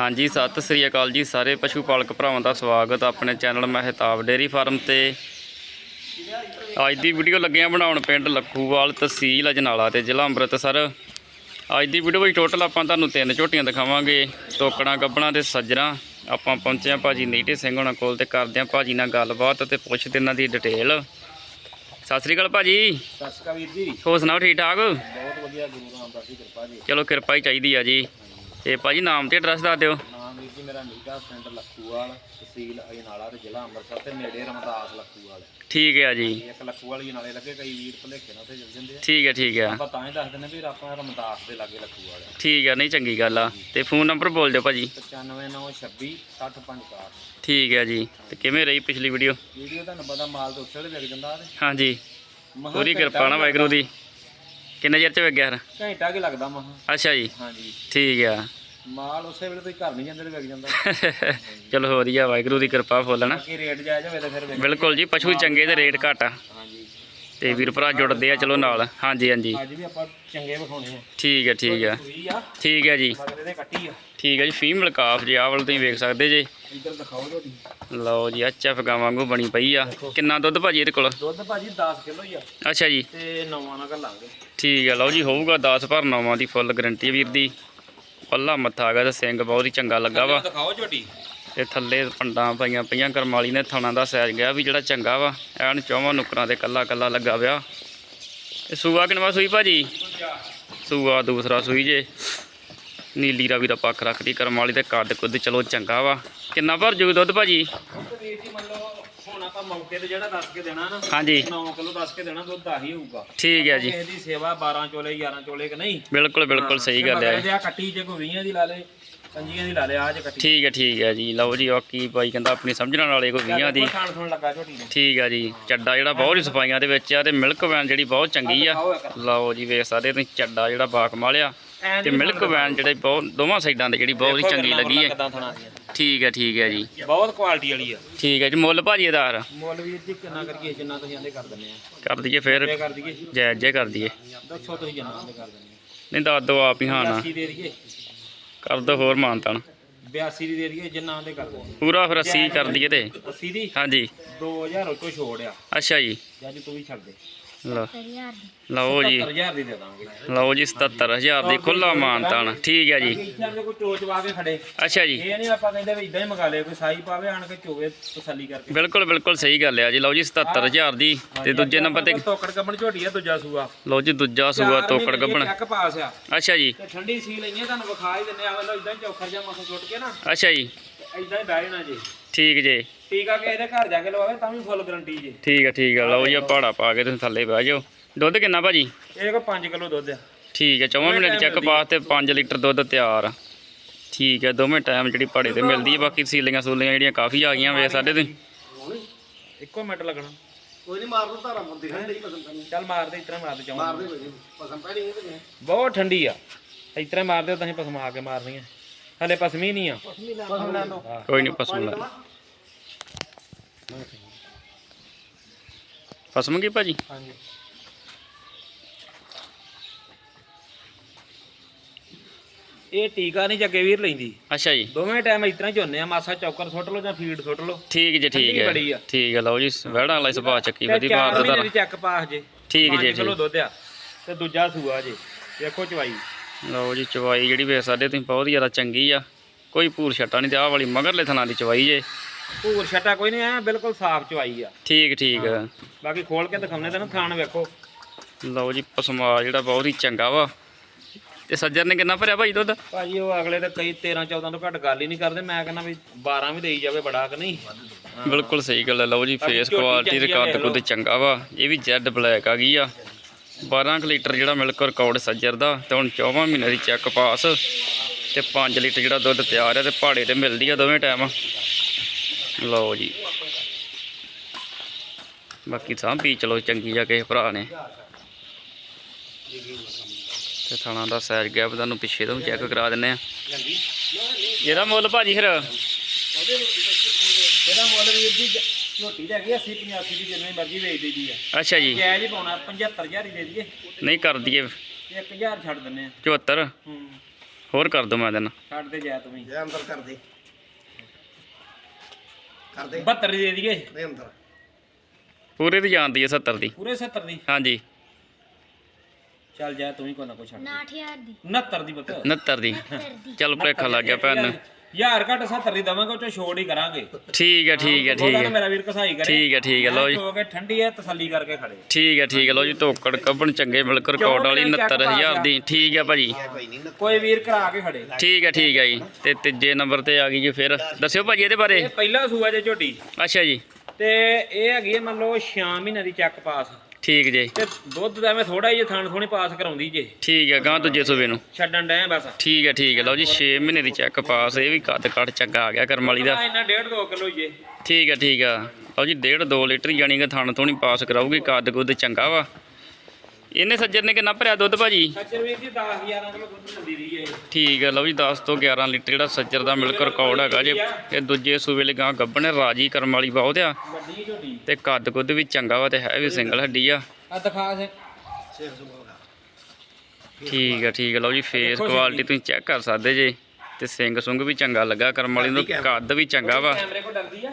ਹਾਂਜੀ ਸਤਿ ਸ੍ਰੀ ਅਕਾਲ ਜੀ ਸਾਰੇ ਪਸ਼ੂ ਪਾਲਕ ਭਰਾਵਾਂ ਦਾ ਸਵਾਗਤ ਆਪਣੇ ਚੈਨਲ ਮਹਿਤਾਬ ਡੇਅਰੀ ਫਾਰਮ ਤੇ। ਅੱਜ ਦੀ ਵੀਡੀਓ ਲੱਗੇ ਆ ਬਣਾਉਣ ਪਿੰਡ ਲੱਖੂਵਾਲ ਤਹਿਸੀਲ ਅਜਨਾਲਾ ਤੇ ਜ਼ਿਲ੍ਹਾ ਅੰਮ੍ਰਿਤਸਰ। ਅੱਜ ਦੀ ਵੀਡੀਓ ਵਿੱਚ ਟੋਟਲ ਆਪਾਂ ਤੁਹਾਨੂੰ ਤਿੰਨ ਝੋਟੀਆਂ ਦਿਖਾਵਾਂਗੇ ਤੋਕੜਾਂ ਗੱਬਣਾ ਤੇ ਸੱਜਰਾਂ। ਆਪਾਂ ਪਹੁੰਚੇ ਆ ਭਾਜੀ ਨੀਟੇ ਸਿੰਘ ਹੋਣਾ ਕੋਲ ਤੇ ਕਰਦੇ ਆ ਭਾਜੀ ਨਾਲ ਗੱਲਬਾਤ ਤੇ ਪੁੱਛਦੇ ਇਹਨਾਂ ਦੀ ਡਿਟੇਲ ਸਤਿ ਸ੍ਰੀ ਅਕਾਲ ਭਾਜੀ। ਸਤਿ ਸ਼੍ਰੀ ਅਕਾਲ ਵੀਰ ਜੀ। ਹੋਰ ਸੁਣਾਓ ਠੀਕ ਠਾਕ? ਬਹੁਤ ਵਧੀਆ ਗੁਰੂ ਰਾਮਦਾਸ ਦੀ ਕਿਰਪਾ ਜੀ। ਚਲੋ ਕਿਰਪਾ ਹੀ ਚਾਹੀਦੀ ਆ ਜੀ। ਤੇ ਭਾਜੀ ਨਾਮ ਤੇ ਐਡਰੈਸ ਦੱਸ ਦਿਓ। ਨਾਮ ਵੀਰ ਜੀ ਮੇਰਾ ਨੀਟਾ ਪਿੰਡ ਲੱਖੂਵਾਲ ਤਹਿਸੀਲ ਅਜਨਾਲਾ ਤੇ ਜ਼ਿਲ੍ਹਾ ਅੰਮ੍ਰਿਤਸਰ ਤੇ ਨੇੜੇ ਰਮਦਾਸ ਲੱਖੂਵਾਲ। ਠੀਕ ਹੈ ਜੀ। ਇੱਕ ਲੱਖੂਵਾਲ ਹੀ ਨਾਲੇ ਲੱਗੇ ਕਈ ਵੀਰ ਭਲੇਖੇ ਨਾਲ ਉੱਥੇ ਚਲ ਜਾਂਦੇ ਆ। ਠੀਕ ਹੈ ਠੀਕ ਹੈ। ਆਪਾਂ ਤਾਂ ਹੀ ਦੱਸ ਦਿੰਦੇ ਵੀ ਆਪਾਂ ਰਮਦਾਸ ਦੇ ਲਾਗੇ ਲੱਖੂਵਾਲ ਆ। ਠੀਕ ਹੈ ਨਹੀਂ ਚੰਗੀ ਗੱਲ ਆ। ਤੇ ਫੋਨ ਨੰਬਰ ਬੋਲ ਦਿਓ ਭਾਜੀ। 95926 6054 ਠੀਕ ਹੈ ਜੀ। ਤੇ ਕਿਵੇਂ ਰਹੀ ਪਿਛਲੀ ਵੀਡੀਓ ਵੀਡੀਓ ਤੁਹਾਨੂੰ ਪਤਾ ਮਾਲ ਤੋਂ ਉੱਥੇ ਵਿਕ ਜਾਂਦਾ ਹਾਂਜੀ। ਪੂਰੀ ਕਿਰਪਾ ਨਾ ਵਾਹਿਗੁਰੂ ਦੀ। ਕਿੰਨੇ ਚਿਰ ਚ ਵੇਗਿਆ ਫਿਰ? ਘੰਟਾ ਕੀ ਲੱਗਦਾ ਮਹਾ ਅੱਛਾ ਜੀ। ਹਾਂਜੀ। ਠੀਕ ਆ। ਮਾਲ ਉਸੇ ਵੇਲੇ ਤੁਸੀਂ ਘਰ ਨਹੀਂ ਜਾਂਦੇ ਤੇ ਵਿਕ ਜਾਂਦਾ। ਚਲੋ ਵਧੀਆ ਵਾਹਿਗੁਰੂ ਦੀ ਕਿਰਪਾ ਫੁੱਲ ਨਾ ਬਾਕੀ ਰੇਟ ਜਾਇਜ਼ ਹੋਵੇ ਤਾਂ ਫਿਰ ਵਿਕ ਬਿਲਕੁਲ ਜੀ ਪਸ਼ੂ ਚੰਗੇ ਤੇ ਰੇਟ ਘੱਟ ਆ। ਤੇ ਵੀਰ ਭਰਾ ਜੁੜਦੇ ਆ ਚਲੋ ਨਾਲ। ਹਾਂਜੀ ਹਾਂਜੀ। ਅੱਜ ਵੀ ਆਪਾਂ ਚੰਗੇ ਵਿਖਾਉਣੇ ਆ। ਠੀਕ ਹੈ ਠੀਕ ਹੈ ਸੂਈ ਆ। ਠੀਕ ਹੈ ਜੀ। ਮਗਰ ਇਹਦੇ ਕੱਟੀ ਆ। ਠੀਕ ਹੈ ਜੀ ਫੀਮੇਲ ਕਾਫ ਜੀ ਆਹ ਵਾਲ ਤੁਸੀਂ ਵੇਖ ਸਕਦੇ ਜੇ। ਇੱਧਰ ਦਿਖਾਓ ਝੋਟੀ ਲਓ ਜੀ ਐਚ ਐਫ ਗਾਂ ਵਾਂਗੂ ਬਣੀ ਪਈ ਆ। ਕਿੰਨਾ ਦੁੱਧ ਭਾਜੀ ਇਹਦੇ ਕੋਲ? ਦੁੱਧ ਭਾਜੀ 10 ਕਿਲੋ ਹੀ ਆ। ਅੱਛਾ ਜੀ। ਤੇ ਨਵਾਂ ਨਾ ਘੱਲਾਂਗੇ ਠੀਕ ਹੈ ਲਓ ਜੀ ਹੋਊਗਾ 10 ਭਰ ਨੌਵਾਂ ਦੀ ਫੁੱਲ ਗਰੰਟੀ ਵੀਰ ਦੀ। ਪੱਲਾ ਮੱਥਾ ਹੈਗਾ ਤੇ ਸਿੰਘ ਬਹੁਤ ਹੀ ਚੰਗਾ ਲੱਗਾ ਵਾ। ਦਿਖਾਓ ਝੋਟੀ ਤੇ ਥੱਲੇ ਪੰਡਾਂ ਪਈਆਂ ਪਈਆਂ ਕਰਮਾਲੀ ਨੇ ਥਣਾ ਦਾ ਸਾਈਜ਼ ਗਿਆ ਵੀ ਜਿਹੜਾ ਚੰਗਾ ਵਾ ਐਨ ਚੌਵਾਂ ਨੁਕਰਾਂ ਤੇ ਕੱਲਾ ਕੱਲਾ ਲੱਗਾ ਵਿਆ ਇਹ ਸੂਆ ਕਿਨਵਾ ਸੂਈ ਭਾਜੀ? ਸੂਆ ਦੂਸਰਾ ਸੂਈ ਜੇ। ਨੀਲੀ ਰਾਵੀ ਦਾ ਪੱਖ ਰੱਖਦੀ ਕਰਮਾਲੀ ਤੇ ਕੱਦ ਕੁੱਦ ਚਲੋ ਚੰਗਾ ਵਾ। ਕਿੰਨਾ ਭਰ ਜੂ ਦੁੱਧ ਭਾਜੀ? ਵੀਰ ਜੀ ਮੰਨ ਲਓ ਹੁਣ ਆਪਾਂ ਮੌਕੇ ਤੇ ਜਿਹੜਾ ਦੱਸ ਕੇ ਦੇਣਾ ਨਾ ਹਾਂਜੀ। 9 ਕਿਲੋ ਦੱਸ ਕੇ ਦੇਣਾ ਦੁੱਧ ਆਹੀ ਹੋਊਗਾ ਠੀਕ ਹੈ ਜੀ। ਕਿਸੇ ਦੀ ਸੇਵਾ 12 ਚੋਲੇ 11 ਚੋਲੇ ਕਿ ਨਹੀਂ? ਬਿਲਕੁਲ ਬਿਲਕੁਲ ਸਹੀ ਗੱਲ ਹੈ। ਇਹਦੇ ਆ ਕੱਟੀ ਜੇ ਕੋਈ 20 ਦੀ ਲਾ ਲੇ 25 ਦੀ ਲਾ ਲੇ ਆ ਜੇ ਕੱਟੀ। ਠੀਕ ਹੈ ਠੀਕ ਹੈ ਜੀ। ਲਓ ਜੀ ਬਾਕੀ ਬਾਈ ਕਹਿੰਦਾ ਆਪਣੀ ਸਮਝਣ ਵਾਲੇ ਕੋਈ 20 ਦੀ। ਖਾਣ ਸੁਣ ਲੱਗਾ ਝੋਟੀ ਨੂੰ ਠੀਕ ਆ ਜੀ ਚੱਡਾ ਜਿਹੜਾ ਬਹੁਤ ਹੀ ਸਫਾਈਆਂ ਦੇ ਵਿੱਚ ਆ ਤੇ ਮਿਲਕ ਵੈਨ ਜਿਹੜੀ ਬਹੁਤ ਚੰਗੀ ਆ। ਲਓ ਜੀ ਵੇਖ ਸਕਦੇ ਤੁਸੀਂ ਚੱਡਾ ਜਿਹੜਾ ਬਾਕਮਾਲ ਆ ਐਂ ਤੇ ਮਿਲਕ ਵੈਨ ਜਿਹੜੇ ਬਹੁਤ ਦੋਵਾਂ ਸਾਈਡਾਂ ਤੇ ਜਿਹੜੀ ਬਹੁਤ ਹੀ ਚੰਗੀ ਲੱਗੀ ਹੈ। ਠੀਕ ਹੈ ਠੀਕ ਹੈ ਜੀ। ਬਹੁਤ ਕੁਆਲਿਟੀ ਵਾਲੀ ਆ। ਠੀਕ ਹੈ ਜੀ ਮੁੱਲ ਭਾਜੀ ਆਧਾਰ। ਮੁੱਲ ਵੀਰ ਜੀ ਕਿੰਨਾ ਕਰੀਏ ਜਿੰਨਾ ਤੁਸੀਂ ਆਂਦੇ ਕਰ ਦਿੰਦੇ ਆ। ਕਰ ਦਈਏ ਫਿਰ। ਜਾਇਜ਼ ਜੇ ਕਰ ਦਈਏ। ਦੱਸੋ ਤੁਸੀਂ ਜਿੰਨਾ ਆਂਦੇ ਕਰ ਦਿੰਦੇ ਨਹੀਂ ਦੱਸ ਦੋ ਆਪ ਹੀ ਹਾਂ ਨਾ। 82 ਦੇ ਦਈਏ। ਕਰ ਦੋ ਹੋਰ ਮਾਨਤਾਨ 82 ਦੀ ਦੇ ਦਈਏ ਜਿੰਨਾ ਆਂਦੇ ਕਰ ਪੂਰਾ ਫਿਰ 80 ਕਰ ਦਈਏ ਤੇ। 80 ਦੀ? ਹਾਂਜੀ। 2000 ਉੱਤੋਂ ਛੋੜ ਆ। ਅੱਛਾ ਜੀ। ਜਾਂ ਜੀ ਤੂੰ ਵੀ ਛੱਡ ਦੇ। ਲਓ। ਲਓ ਜੀ। 70000 ਦੀ ਦੇ ਦਾਂਗੇ। ਲਓ ਜੀ 77000 ਦੀ ਖੁੱਲਾ ਮਾਨਤਾਨ ਠੀਕ ਹੈ ਜੀ। ਇੱਥੇ ਆ ਕੇ ਕੋਈ ਚੋਚ ਵਾ ਕੇ ਖੜੇ। ਅੱਛਾ ਜੀ। ਇਹ ਨਹੀਂ ਆਪਾਂ ਕਹਿੰਦੇ ਵੀ ਇਦਾਂ ਹੀ ਮੰਗਾ ਲਿਆ ਕੋਈ ਸਾਈ ਪਾਵੇ ਆਣ ਕੇ ਚੋਵੇ ਤਸੱਲੀ ਕਰਕੇ। ਬਿਲਕੁਲ ਬਿਲਕੁਲ ਸਹੀ ਗੱਲ ਆ ਜੀ। ਲਓ ਜੀ 77000 ਦੀ ਤੇ ਦੂਜੇ ਨੰਬਰ ਤੇ ਤੋਕੜ ਕੱਪਣ ਝੋਟੀ ਆ ਦੂਜਾ ਸੂਆ। ਲਓ ਜੀ ਦੂਜਾ ਸੂਆ ਤੋਕੜ ਗੱਬਣ ਚੱਕ ਪਾਸ ਆ। ਅੱਛਾ ਜੀ। ਤੇ ਠੰਡੀ ਸੀ ਲੈਣੀ ਤੁਹਾਨੂੰ ਵਿਖਾ ਹੀ ਦਿੰਨੇ ਆ ਵੇਲੋ ਇਦਾਂ ਚੌਖਰ ਜਾਂ ਮਸਾ ਸੁੱਟ ਕੇ ਨਾ। ਅੱਛਾ ਜੀ। ਇਦਾਂ ਹੀ ਬਹਿ ਜਾਣਾ ਜੀ। ਠੀਕ ਜੇ। ਟੀਕਾ ਕੇ ਇਹਦੇ ਘਰ ਜਾ ਕੇ ਲਵਾਵੇ ਤਾਂ ਵੀ ਫੁੱਲ ਗਰੰਟੀ ਜੀ। ਠੀਕ ਆ ਠੀਕ ਆ। ਲਓ ਜੀ ਪਹਾੜਾ ਪਾ ਕੇ ਤੁਸੀਂ ਥੱਲੇ ਬਹਿ ਜਾਓ। ਦੁੱਧ ਕਿੰਨਾ ਭਾਜੀ? ਇਹ ਕੋ 5 ਕਿਲੋ ਦੁੱਧ ਆ। ਠੀਕ ਹੈ ਚੌਵਾਂ ਮਹੀਨੇ ਦੀ ਚੈੱਕ ਪਾਸ ਤੇ 5 ਲੀਟਰ ਦੁੱਧ ਤਿਆਰ ਆ। ਠੀਕ ਹੈ ਦੋਵੇਂ ਟਾਈਮ ਜਿਹੜੀ ਪਹਾੜੇ ਤੇ ਮਿਲਦੀ ਹੈ ਬਾਕੀ ਸੀਲੀਆਂ ਸੂਲੀਆਂ ਜਿਹੜੀਆਂ ਕਾਫੀ ਆ ਗਈਆਂ ਵੇ ਸਾਡੇ ਤੁਸੀਂ। ਇੱਕੋ ਮਿੰਟ ਲੱਗਣਾ। ਕੋਈ ਨਹੀਂ ਮਾਰ ਲੋ ਧਾਰਾ ਮੁੰਦੀ ਖੰਡੇ ਹੀ ਪਸੰਦ ਪੈਣੀ ਚੱਲ ਮਾਰ ਦੇ ਇਤਰਾ ਮਾਰ ਦੇ ਚਾਹ ਮਾਰ ਦੇ ਪਸੰਦ ਪੈਣੀ ਤੇ। ਬਹੁਤ ਠੰਡੀ ਆ। ਇਤਰਾ ਮਾਰ ਦਿਓ ਤਾਂ ਅਸੀਂ ਪਸਮਾ ਕੇ ਮਾਰਨੀਆਂ। ਹਲੇ ਪਸਮੀ ਨਹੀਂ ਆ। ਲੈ ਕੋਈ ਨਹੀਂ ਪਸਮ ਲੈ ਪਸਮ ਕੀ ਭਾਜੀ? ਹਾਂਜੀ। ਇਹ ਟੀਕਾ ਨਹੀਂ ਜੱਗੇ ਵੀਰ ਲੈਂਦੀ। ਅੱਛਾ ਜੀ। ਦੋਵੇਂ ਟਾਈਮ ਇਤਰਾ ਹੀ ਝੋਨੇ ਆ ਮਾਸਾ ਚੌਕਰ ਸੁੱਟ ਲਓ ਜਾਂ ਫੀਡ ਸੁੱਟ ਲਓ। ਠੀਕ ਜੀ ਠੀਕ ਠੰਡੀ ਬੜੀ ਹੈ ਆ। ਠੀਕ ਹੈ ਲਓ ਜੀ ਵਹਿੜਾਂ ਵਾਲਾ ਸੁਭਾਅ ਚੱਕੀ ਤੇ ਵਧੀ ਚਾਰ ਮਹੀਨੇ ਦਾ ਚੱਕ ਪਾਸ ਜੇ। ਠੀਕ ਪੰਜ ਜੀ ਕਿਲੋ ਠੀਕ ਦੁੱਧ ਆ ਤੇ ਦੂਜਾ ਸੂਆ ਜੇ। ਦੇਖੋ ਚਵਾਈ। ਲਓ ਜੀ ਚਵਾਈ ਜਿਹੜੀ ਵੇਖ ਸਕਦੇ ਤੁਸੀਂ ਬਹੁਤ ਜ਼ਿਆਦਾ ਚੰਗੀ ਆ। ਕੋਈ ਪੂਰ ਛੱਟਾ ਨਹੀਂ ਤੇ ਆਹ ਵਾਲੀ ਮਗਰਲੇ ਥਣਾ ਦੀ ਚਵਾਈ ਜੇ। ਭੂਰ ਛਟਾ ਕੋਈ ਨਹੀਂ ਆ ਬਿਲਕੁਲ ਸਾਫ਼ ਚਵਾਈ ਆ। ਠੀਕ ਠੀਕ। ਬਾਕੀ ਖੋਲ ਕੇ ਦਿਖਾਉਣੇ ਤੈਨੂੰ ਥਾਣ ਵੇਖੋ। ਲਓ ਜੀ ਪਸਮਾ ਜਿਹੜਾ ਬਹੁਤ ਹੀ ਚੰਗਾ ਵਾ। ਤੇ ਸੱਜਰ ਨੇ ਕਿੰਨਾ ਭਰਿਆ ਭਾਈ ਦੁੱਧ? ਭਾਜੀ ਉਹ ਅਗਲੇ ਤੇ ਕਈ 13 14 ਤੋਂ ਘੱਟ ਗੱਲ ਹੀ ਨਹੀਂ ਕਰਦੇ। ਮੈਂ ਕਹਿੰਦਾ ਵੀ 12 ਵੀ ਦੇਈ ਜਾਵੇ ਬੜਾ ਕਿ ਨਹੀਂ? ਬਿਲਕੁਲ ਸਹੀ ਗੱਲ ਹੈ ਲਓ ਜੀ ਫੇਸ ਕੁਆਲਿਟੀ ਆ, ਕੱਦ। ਚੰਗਾ ਵਾ। ਇਹ ਵੀ ਜੈਡ ਬਲੈਕ ਆ ਗਈ ਆ। 12 ਕੁ ਲੀਟਰ ਜਿਹੜਾ ਮਿਲਕ ਰਿਕਾਰਡ ਸੱਜਰ ਦਾ ਤੇ ਹੁਣ 14 ਮਹੀਨੇ ਦੀ ਚੈੱਕ ਪਾਸ ਤੇ 5 ਲੀਟਰ ਜਿਹੜਾ ਦੁੱਧ ਤਿਆਰ ਹੈ ਤੇ ਪਹਾੜੇ ਤੇ ਮਿਲਦੀ ਆ ਦੋਵੇਂ ਟਾਈਮ ਲਓ ਜੀ। ਬਾਕੀ ਸਾਂਭ ਸਾਂਭੀ ਚਲੋ ਚੰਗੀ ਆ ਕਿਸੇ ਭਰਾ ਨੇ। ਤੇ ਥਾਣਾ ਦਾ ਸਾਈਜ਼ ਗੈਪ ਤੁਹਾਨੂੰ ਪਿੱਛੇ ਤੋਂ ਚੈੱਕ ਕਰਾ ਦਿੰਨੇ ਆ। ਇਹਦਾ ਮੁੱਲ ਭਾਜੀ ਫਿਰ? ਇਹਦਾ ਮੁੱਲ ਵੀਰ ਜੀ ਜ- ਝੋਟੀ ਦਾ ਹੈਗੀ 80 85 ਦੀ ਜਿੰਨੀ ਮਰਜ਼ੀ ਵੇਚ ਦੇਈਦੀ ਆ। ਅੱਛਾ ਜੀ। ਜਾਇਜ਼ ਹੀ ਪਾਉਣਾ 75000 ਹੀ ਦੇ ਦਈਏ। ਨਹੀਂ ਕਰ ਦਈਏ। 1000 ਛੱਡ ਦਿੰਨੇ ਆ। 74 ਹੂੰ। ਹੋਰ ਕਰ ਦੋ ਮੈਂ ਦਿਨ ਛੱਡ ਦੇ ਜਾ ਤੂੰ ਵੀ। ਜੇ ਅੰਦਰ ਕਰ ਦੇ। ਕਰ ਦੇ। 72 ਦੀ ਦੇ ਦਈਏ। ਦੇ ਅੰਦਰ। ਪੂਰੇ ਦੀ ਜਾਂਦੀ ਹੈ 70 ਦੀ। ਪੂਰੇ 70 ਦੀ। ਹਾਂਜੀ। ਚੱਲ ਜਾ ਤੂੰ ਹੀ ਕੋਈ ਨਾ ਕੋਈ ਛੱਡ 9000 ਦੀ। 69 ਦੀ ਪੁੱਤ। 69 ਦੀ। 70 ਦੀ। ਚੱਲ ਭੁਲੇਖਾ ਲੱਗ ਗਿਆ ਭੈਣ ਨੂੰ। ਯਾਰ ਘੱਟ 70 ਦੀ ਦਵਾਂਗੇ ਉਹ ਚੋਂ ਛੋੜ ਹੀ ਕਰਾਂਗੇ। ਠੀਕ ਹੈ ਠੀਕ ਹੈ ਠੀਕ ਉਹਦਾ ਨਾ ਹੈ। ਮੇਰਾ ਵੀਰ ਕਸਾਈ ਕਰੇ। ਠੀਕ ਹੈ ਠੀਕ ਹੈ ਲਓ ਜੀ। ਹੋ ਕੇ ਠੰਡੀ ਹੈ ਤਸੱਲੀ ਕਰਕੇ ਖੜੇ। ਠੀਕ ਹੈ ਠੀਕ ਹੈ ਲਓ ਜੀ ਧੋਕੜ ਕੱਢਣ ਚੰਗੇ ਮਿਲਕ ਰਿਕਾਰਡ ਵਾਲੀ 69000 ਦੀ। ਠੀਕ ਹੈ ਭਾਜੀ। ਕੋਈ ਵੀਰ ਕਰਾ ਕੇ ਖੜੇ। ਠੀਕ ਹੈ ਠੀਕ ਹੈ ਜੀ। ਤੇ ਤੀਜੇ ਨੰਬਰ ਤੇ ਆ ਗਈ ਜੀ ਫਿਰ। ਦੱਸਿਓ ਭਾਜੀ ਇਹਦੇ ਬਾਰੇ। ਇਹ ਪਹਿਲਾ ਸੂਆ ਜੇ ਝੋਟੀ। ਅੱਛਾ ਜੀ। ਤੇ ਇਹ ਹੈਗੀ ਹੈ ਮੰਨ ਲਓ 6 ਮਹੀਨੇ ਦੀ ਚੱਕ ਪਾਸ ਠੀਕ ਜੀ। ਤੇ ਦੁੱਧ ਦਾ ਐਵੇਂ ਥੋੜਾ ਜਿਹਾ ਥਣ ਥੋਣੀ ਪਾਸ ਕਰਾਉਂਦੀ ਜੇ। ਠੀਕ ਹੈ ਗਾਂ ਦੂਜੇ ਸੂਬੇ ਨੂੰ। ਛੱਡਣ ਡਏ ਆ ਬਸ। ਠੀਕ ਹੈ ਠੀਕ ਹੈ ਲਓ ਜੀ 6 ਮਹੀਨੇ ਦੀ ਚੈੱਕ ਪਾਸ ਇਹ ਵੀ ਕੱਦ ਕੱਟ ਚੰਗਾ ਆ ਗਿਆ ਕਰਮ ਵਾਲੀ ਦਾ। ਆ ਇਹਨਾਂ 1.5 2 ਕਿਲੋ ਜੇ ਠੀਕ ਹੈ ਠੀਕ ਆ। ਲਓ ਜੀ 1.5 2 ਲੀਟਰ ਜਾਣੀ ਕਿ ਥਣ ਥੋਣੀ ਪਾਸ ਕਰਾਊਗੀ ਕੱਦ ਕੁੱਦ ਚੰਗਾ ਵਾ। ਇਹਨੇ ਸੱਜਰ ਨੇ ਕਿੰਨਾ ਭਰਿਆ ਦੁੱਧ ਭਾਜੀ? ਸੱਚਰ ਵੀਰ ਜੀ 10 11 ਕਿਲੋ ਦੁੱਧ ਦਿੰਦੀ ਰਹੀ ਹੈ ਠੀਕ ਹੈ ਲਓ ਜੀ 10 ਤੋਂ 11 ਲੀਟਰ ਜਿਹੜਾ ਸੱਜਰ ਦਾ ਮਿਲਕ ਰਿਕਾਰਡ ਹੈਗਾ ਜੇ ਇਹ ਦੂਜੇ ਸੂਬੇ ਲਈ ਗਾਂ ਗੱਭਣ ਰਾਜੀ ਕਰਮ ਵਾਲੀ ਬਹੁਤ ਆ। ਤੇ ਕੱਦ ਕੁੱਦ ਵੀ ਚੰਗਾ ਵਾ ਤੇ ਹੈ ਵੀ ਸਿੰਗਲ ਹੱਡੀ ਆ। ਆ ਦਿਖਾ ਸੇ ਸ਼ੇਖ ਸੁਭਾਗਾ ਠੀਕ ਹੈ ਠੀਕ ਹੈ ਲਓ ਜੀ ਫੇਸ ਕੁਆਲਿਟੀ ਤੁਸੀਂ ਚੈੱਕ ਕਰ ਸਕਦੇ ਜੇ। ਤੇ ਸਿੰਘ ਸੁੰਗ ਵੀ ਚੰਗਾ ਲੱਗਾ ਕਰਮ ਵਾਲੀ ਨੂੰ ਕੱਦ ਵੀ ਚੰਗਾ ਵਾ। ਕੈਮਰੇ ਕੋ ਡਰਦੀ ਆ।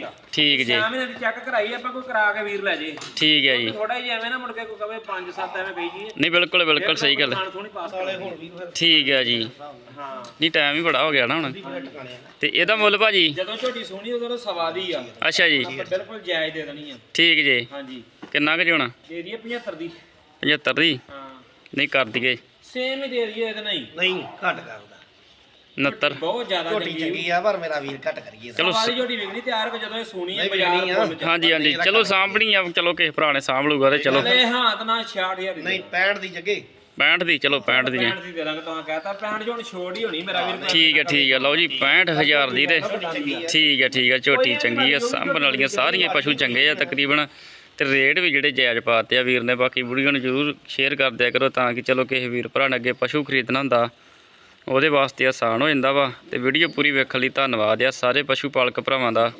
ਆ। ਠੀਕ ਜੀ। ਸ਼ਾਮ ਨੇ ਚੈੱਕ ਕਰਾਈ ਆਪਾਂ ਕੋਈ ਕਰਾ ਕੇ ਵੀਰ ਲੈ ਜੇ। ਠੀਕ ਹੈ ਜੀ। ਥੋੜਾ ਜਿਹਾ ਐਵੇਂ ਨਾ ਮੁੜ ਕੇ ਕੋਈ ਕਵੇ 5 7 ਐਵੇਂ ਕਹੀ ਜੀ ਨਹੀਂ ਬਿਲਕੁਲ ਬਿਲਕੁਲ ਸਹੀ ਗੱਲ ਠੀਕ ਹੈ ਜੀ। ਹਾਂ। ਨਹੀਂ ਟਾਈਮ ਹੀ ਬੜਾ ਹੋ ਗਿਆ ਨਾ ਹੁਣ। ਤੇ ਇਹਦਾ ਮੁੱਲ ਭਾਜੀ? ਜਦੋਂ ਝੋਟੀ ਸੋਹਣੀ ਉਦੋਂ ਸਵਾ ਦੀ ਆ। ਅੱਛਾ ਜੀ। ਬਿਲਕੁਲ ਜਾਇਜ਼ ਦੇ ਦੇਣੀ ਆ। ਠੀਕ ਜੀ। ਹਾਂਜੀ। ਕਿੰਨਾ ਕੁ ਜੀ ਹੋਣਾ? ਦੇ ਦਈਏ 75 ਦੀ। 75 ਦੀ? ਹਾਂ। ਨਹੀਂ ਕਰ ਦਈਏ। ਸੇਮ ਹੀ ਦੇ ਦਈਏ ਇਹਦੇ ਨਹੀਂ। ਨਹੀਂ ਘੱਟ ਕਰਦਾ 69 ਬਹੁਤ ਜ਼ਿਆਦਾ ਝੋਟੀ ਚੰਗੀ ਚੰਗੀ ਆ ਪਰ ਮੇਰਾ ਵੀਰ ਘੱਟ ਕਰੀਏ। ਚਲੋ ਸਵਾਰੀ ਝੋਟੀ ਵਿਕਣੀ ਤਿਆਰ ਕਿ ਜਦੋਂ ਇਹ ਸੋਹਣੀ ਹੈ ਨਹੀਂ ਬਾਜ਼ਾਰ ਵਿਕਣੀ ਆ। ਫੁੱਲ ਚ ਹਾਂਜੀ ਹਾਂਜੀ। ਚਲੋ ਸਾਂਭਣੀ ਆ ਚਲੋ ਕਿਸੇ ਭਰਾ ਨੇ ਸਾਂਭ ਲੂਗਾ ਤੇ ਚਲੋ। ਚਲੇ ਹਾਂ ਤਾਂ ਨਾ 66000 ਦੀ ਨਹੀਂ 65 ਦੀ ਜੱਗੇ। 65 ਦੀ ਚਲੋ 65 ਦੀ 65 ਦੀ ਦੇ ਦਾਂਗੇ ਤਾਂ ਕਹਤਾ 65 ਜੋ ਹੁਣ ਛੋੜ ਹੀ ਹੋਣੀ ਮੇਰਾ ਵੀਰ ਠੀਕ ਹੈ ਠੀਕ ਹੈ ਲਓ ਜੀ 65000 ਦੀ ਤੇ ਠੀਕ ਹੈ ਠੀਕ ਹੈ ਝੋਟੀ ਚੰਗੀ ਆ ਸਾਂਭਣ ਵਾਲੀਆਂ ਸਾਰੀਆਂ ਪਸ਼ੂ ਚੰਗੇ ਆ ਤਕਰੀਬਨ। ਤੇ ਰੇਟ ਵੀ ਜਿਹੜੇ ਜਾਇਜ਼ ਪਾਤੇ ਆ ਵੀਰ ਨੇ ਬਾਕੀ ਵੀਡੀਓ ਨੂੰ ਜਰੂਰ ਸ਼ੇਅਰ ਕਰ ਦਿਆ ਕਰੋ ਤਾਂ ਕਿ ਚਲੋ ਕਿਸੇ ਵੀਰ ਭਰਾ ਨੇ ਅੱਗੇ ਪਸ਼ੂ ਖਰੀਦਣਾ ਹੁੰਦਾ। ਉਹਦੇ ਵਾਸਤੇ ਆਸਾਨ ਹੋ ਜਾਂਦਾ ਵਾ ਤੇ ਵੀਡੀਓ ਪੂਰੀ ਵੇਖਣ ਲਈ ਧੰਨਵਾਦ ਆ। ਸਾਰੇ ਪਸ਼ੂ ਪਾਲਕ ਭਰਾਵਾਂ ਦਾ।